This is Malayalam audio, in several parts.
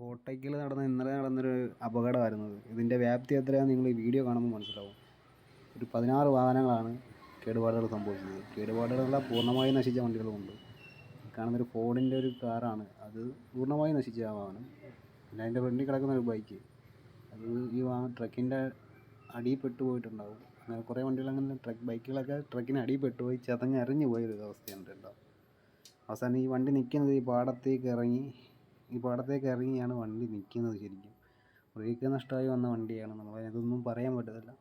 കോട്ടയ്ക്കൽ നടന്ന ഇന്നലെ നടന്നൊരു അപകടമായിരുന്നു ഇത് ഇതിന്റെ വ്യാപ്തി എത്രയാണെന്ന് നിങ്ങൾ ഈ വീഡിയോ കാണുമ്പോൾ മനസ്സിലാവും. ഒരു പതിനാറ് വാഹനങ്ങളാണ് കേടുപാടുകൾ സംഭവിച്ചത്. കേടുപാടുകളല്ല പൂർണമായും നശിച്ച വണ്ടികളുമുണ്ട്. കാണുന്നൊരു ഫോർഡിന്റെ ഒരു കാറാണ്. അത് പൂർണമായും നശിച്ച ആ വാഹനം. പിന്നെ അതിന്റെ ഫ്രണ്ടിൽ കിടക്കുന്ന ഒരു ബൈക്ക് അത് ഈ വാഹനം ട്രക്കിന്റെ അടിയിൽപ്പെട്ടു പെട്ട് പോയിട്ടുണ്ടാവും അങ്ങനെ കുറേ വണ്ടികൾ അങ്ങനെ ട്രക്ക് ബൈക്കുകളൊക്കെ ട്രക്കിന് അടിയിൽപ്പെട്ടു പോയി ചതഞ്ഞ് അറിഞ്ഞു പോയൊരു അവസ്ഥയാണ് ഉണ്ടാവും അവസാനം ഈ വണ്ടി നിൽക്കുന്നത് ഈ പാടത്തേക്ക് ഇറങ്ങി ഈ പാടത്തേക്ക് ഇറങ്ങിയാണ് വണ്ടി നിൽക്കുന്നത് ശരിക്കും. ബ്രേക്ക് നഷ്ടമായി വന്ന വണ്ടിയാണ്. നമ്മൾ അതൊന്നും പറയാൻ പറ്റത്തില്ല.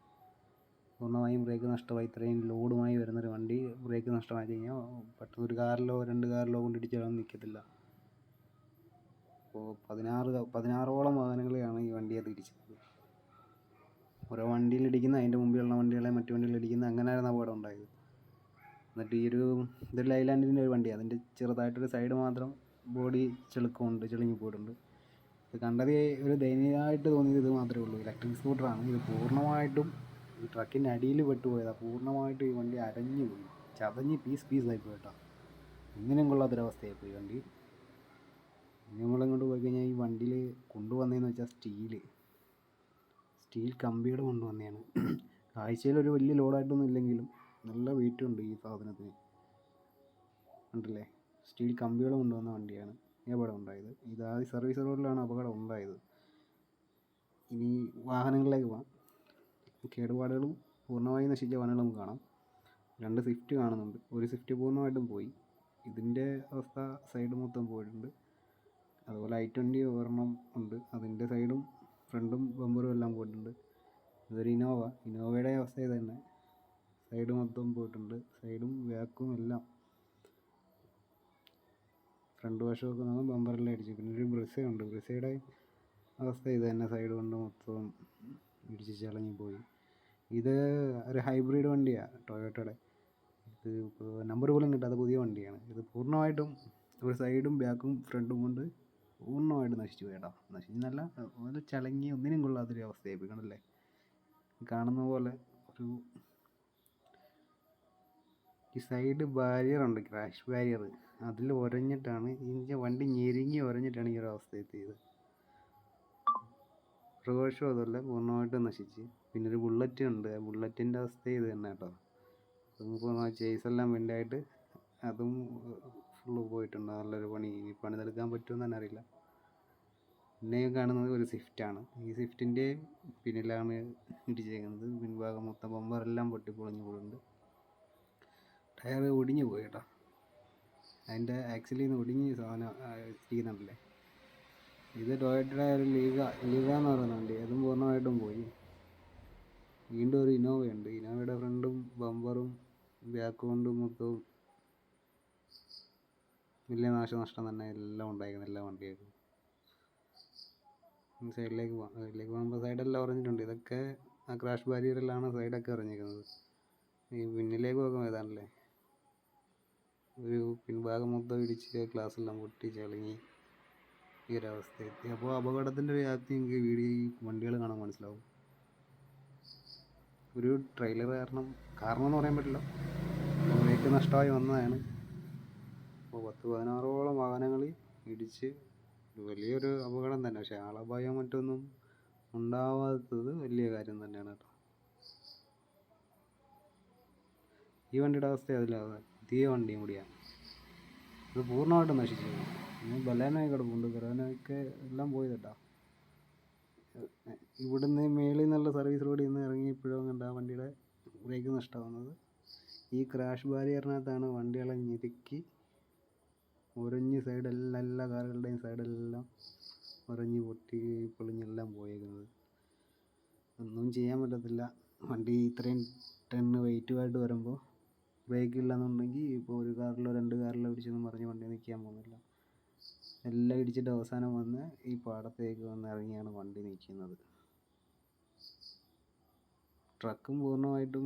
പൂർണമായും ബ്രേക്ക് നഷ്ടമായി. ഇത്രയും ലോഡുമായി വരുന്നൊരു വണ്ടി ബ്രേക്ക് നഷ്ടമായി കഴിഞ്ഞാൽ പെട്ടെന്ന് ഒരു കാറിലോ രണ്ട് കാറിലോ കൊണ്ടിടിച്ചാലും നിൽക്കത്തില്ല. അപ്പോൾ പതിനാറ് പതിനാറോളം വാഹനങ്ങളെയാണ് ഈ വണ്ടിയെ തിരിച്ചത് ഓരോ വണ്ടിയിൽ ഇടിക്കുന്ന അതിന്റെ മുമ്പിലുള്ള വണ്ടികളെ മറ്റു വണ്ടികളിൽ ഇടിക്കുന്ന അങ്ങനെയായിരുന്നു അപകടം ഉണ്ടായത്. എന്നിട്ട് ഈ ഒരു ഇതൊരു ലൈലാൻഡിന്റെ ഒരു വണ്ടിയാണ്. അതിന്റെ ചെറുതായിട്ടൊരു സൈഡ് മാത്രം ബോഡി ചെളുക്കമുണ്ട് ചെളുങ്ങി പോയിട്ടുണ്ട്. ഇത് കണ്ടത് ഒരു ദയനീയമായിട്ട് തോന്നിയത് ഇത് മാത്രമേ ഉള്ളൂ. ഇലക്ട്രിക് സ്കൂട്ടറാണ്. ഇത് പൂർണമായിട്ടും ഈ ട്രക്കിന്റെ അടിയിൽ പെട്ടുപോയതാണ് പൂർണമായിട്ട് ഈ വണ്ടി അരഞ്ഞു പോയി. ചതഞ്ഞ് പീസ് പീസായി പോയിട്ടോ ഒന്നിനും കൊള്ളാത്തൊരവസ്ഥയായി പോയി വണ്ടി. നമ്മളിങ്ങോട്ട് പോയി കഴിഞ്ഞാൽ ഈ വണ്ടിയിൽ കൊണ്ടുവന്നതെന്ന് വെച്ചാൽ സ്റ്റീൽ. സ്റ്റീൽ കമ്പികൾ കൊണ്ടുവന്നതാണ് കാഴ്ചയിൽ ഒരു വലിയ ലോഡായിട്ടൊന്നും ഇല്ലെങ്കിലും നല്ല വെയിറ്റ് ഉണ്ട് ഈ സാധനത്തിന്. ഉണ്ടല്ലേ സ്റ്റീൽ കമ്പികൾ കൊണ്ടുവന്ന വണ്ടിയാണ് അപകടം ഉണ്ടായത്. ഇത് ആ സർവീസ് റോഡിലാണ് അപകടം ഉണ്ടായത്. ഇനി വാഹനങ്ങളിലേക്ക് പോകാം. കേടുപാടുകളും പൂർണമായും നശിച്ച വാഹനങ്ങൾ നമുക്ക് കാണാം. രണ്ട് സ്വിഫ്റ്റ് കാണുന്നുണ്ട്. ഒരു സ്വിഫ്റ്റ് പൂർണമായിട്ടും പോയി. ഇതിന്റെ അവസ്ഥ സൈഡ് മൊത്തം പോയിട്ടുണ്ട്. അതുപോലെ ഐ ട്വന്റി ഒരെണ്ണം ഉണ്ട്. അതിന്റെ സൈഡും ഫ്രണ്ടും ബമ്പറും എല്ലാം പോയിട്ടുണ്ട്. ഇതൊരു ഇന്നോവ ഇന്നോവയുടെ അവസ്ഥ ഇത് തന്നെ സൈഡ് മൊത്തം പോയിട്ടുണ്ട്. സൈഡും ബാക്കും എല്ലാം ഫ്രണ്ട് വശമൊക്കെ നമ്മൾ ബമ്പറെല്ലാം അടിച്ചു പിന്നെ ഒരു ബ്രിസയുണ്ട് ബ്രിസയുടെ അവസ്ഥ ഇത് തന്നെ സൈഡ് കൊണ്ട് മൊത്തം ഇടിച്ച് ചളങ്ങി പോയി. ഇത് ഒരു ഹൈബ്രിഡ് വണ്ടിയാണ് ടൊയോട്ടയുടെ. ഇത് നമ്പർ പോലും കിട്ടാത്ത പുതിയ വണ്ടിയാണ്. ഇത് പൂർണമായിട്ടും ഒരു സൈഡും ബാക്കും ഫ്രണ്ടും കൊണ്ട് പൂർണമായിട്ട് നശിച്ചു പോയടാ നശിച്ചു നല്ല അത് ചളങ്ങി ഒന്നിനും കൊള്ളാത്തൊരു അവസ്ഥയായി പോയി കണ്ടല്ലേ കാണുന്ന പോലെ ഒരു ഈ സൈഡ് ബാരിയർ ഉണ്ട് ക്രാഷ് ബാരിയർ അതിൽ ഉരഞ്ഞിട്ടാണ് ഇനി വണ്ടി ഞെരുങ്ങി ഉരഞ്ഞിട്ടാണ് ഈ ഒരു അവസ്ഥ എത്തിയത്. പ്രകോഷം അതല്ല പൂർണമായിട്ടും നശിച്ച്. പിന്നെ ഒരു ബുള്ളറ്റ് ഉണ്ട്. ബുള്ളറ്റിന്റെ അവസ്ഥ ഇത് തന്നെ കേട്ടോ. ചേസ് എല്ലാം വെന്റായിട്ട് അതും ഫുള്ള് പോയിട്ടുണ്ട്. നല്ലൊരു പണി. ഇനി പണിതെടുക്കാൻ പറ്റുമെന്ന് തന്നെ അറിയില്ല. പിന്നെ കാണുന്നത് ഒരു സ്വിഫ്റ്റാണ് ഈ സ്വിഫ്റ്റിന്റെ പിന്നിലാണ് ഇടിച്ചേക്കുന്നത്. പിൻഭാഗം മൊത്തം ബമ്പറെല്ലാം പൊട്ടിപ്പൊളിഞ്ഞ് പോയിട്ടുണ്ട് ടയർ ഒടിഞ്ഞു പോയി കേട്ടോ. അതിന്റെ ആക്സിലിൽ നിന്ന് ഒടിഞ്ഞ് സാധനം ഇരിക്കുന്നുണ്ടല്ലേ? ഇത് ടൊയറ്റയുടെ ഒരു ലീഗ ലീഗ എന്ന് പറയുന്ന വണ്ടി. അതും പൂർണമായിട്ടും പോയി. വീണ്ടും ഒരു ഇന്നോവയുണ്ട് ഇന്നോവയുടെ ഫ്രണ്ടും ബമ്പറും ബാക്ക് കൊണ്ടും മൊത്തവും വലിയ നാശനഷ്ടം തന്നെ എല്ലാം ഉണ്ടായിരുന്നു എല്ലാ വണ്ടിയായിരുന്നു സൈഡിലേക്ക് പോകാം സൈഡിലേക്ക് പോകുമ്പോൾ സൈഡെല്ലാം ഉറഞ്ഞിട്ടുണ്ട് ഇതൊക്കെ ആ ക്രാഷ് ബാരിയറിലാണ് സൈഡൊക്കെ ഉറഞ്ഞിരിക്കുന്നത് ഈ പിന്നിലേക്ക് നോക്കുമ്പോൾ ഏതാണല്ലേ ഒരു പിൻഭാഗം മൊത്തം ഇടിച്ച് ഗ്ലാസ്സെല്ലാം പൊട്ടി ചളിങ്ങി ഈ ഒരു അവസ്ഥയെത്തി. അപ്പോൾ അപകടത്തിന്റെ വ്യാപ്തി നിങ്ങൾക്ക് വീഡിയോ ഈ വണ്ടികൾ കാണാൻ മനസ്സിലാവും. ഒരു ട്രെയിലർ കാരണം കാരണം എന്ന് പറയാൻ പറ്റില്ല. ബ്രേക്ക് നഷ്ടമായി വന്നതാണ്. അപ്പോൾ പത്ത് പതിനാറോളം വാഹനങ്ങൾ ഇടിച്ച് വലിയൊരു അപകടം തന്നെ. പക്ഷേ ആളപായം മറ്റൊന്നും ഉണ്ടാവാത്തത് വലിയ കാര്യം തന്നെയാണ് കേട്ടോ. ഈ വണ്ടിയുടെ അവസ്ഥ അതിലാണ് പുതിയ വണ്ടിയും കൂടിയാണ്. ഇത് പൂർണമായിട്ടും നശിച്ചു ഇനി ബലേനായി കിടപ്പുണ്ട് ബലേനൊക്കെ എല്ലാം പോയി കേട്ടോ ഇവിടുന്ന് മേളിൽ നിന്നുള്ള സർവീസ് റോഡിൽ നിന്ന് ഇറങ്ങിയപ്പോഴും കണ്ട വണ്ടിയുടെ ബ്രേക്ക് നഷ്ടമാവുന്നത് ഈ ക്രാഷ് ബാരിയറിനകത്താണ് വണ്ടികളെ ഞെരുക്കി ഉരഞ്ഞ് സൈഡെല്ലാം എല്ലാ കാറുകളുടെയും സൈഡെല്ലാം ഉരഞ്ഞ് പൊട്ടി പൊളിഞ്ഞെല്ലാം പോയേക്കുന്നത്. ഒന്നും ചെയ്യാൻ പറ്റത്തില്ല. വണ്ടി ഇത്രയും ടണ്ണ് വെയിറ്റുമായിട്ട് വരുമ്പോൾ ബ്രേക്ക് ഇല്ലെന്നുണ്ടെങ്കിൽ ഇപ്പോൾ ഒരു കാറിലോ രണ്ട് കാറിലോ ഇടിച്ചെന്നും പറഞ്ഞ് വണ്ടി നിൽക്കാൻ പോകുന്നില്ല. എല്ലാം ഇടിച്ചിട്ട് അവസാനം വന്ന് ഈ പാടത്തേക്ക് വന്ന് ഇറങ്ങിയാണ് വണ്ടി നിൽക്കുന്നത് ട്രക്കും പൂർണമായിട്ടും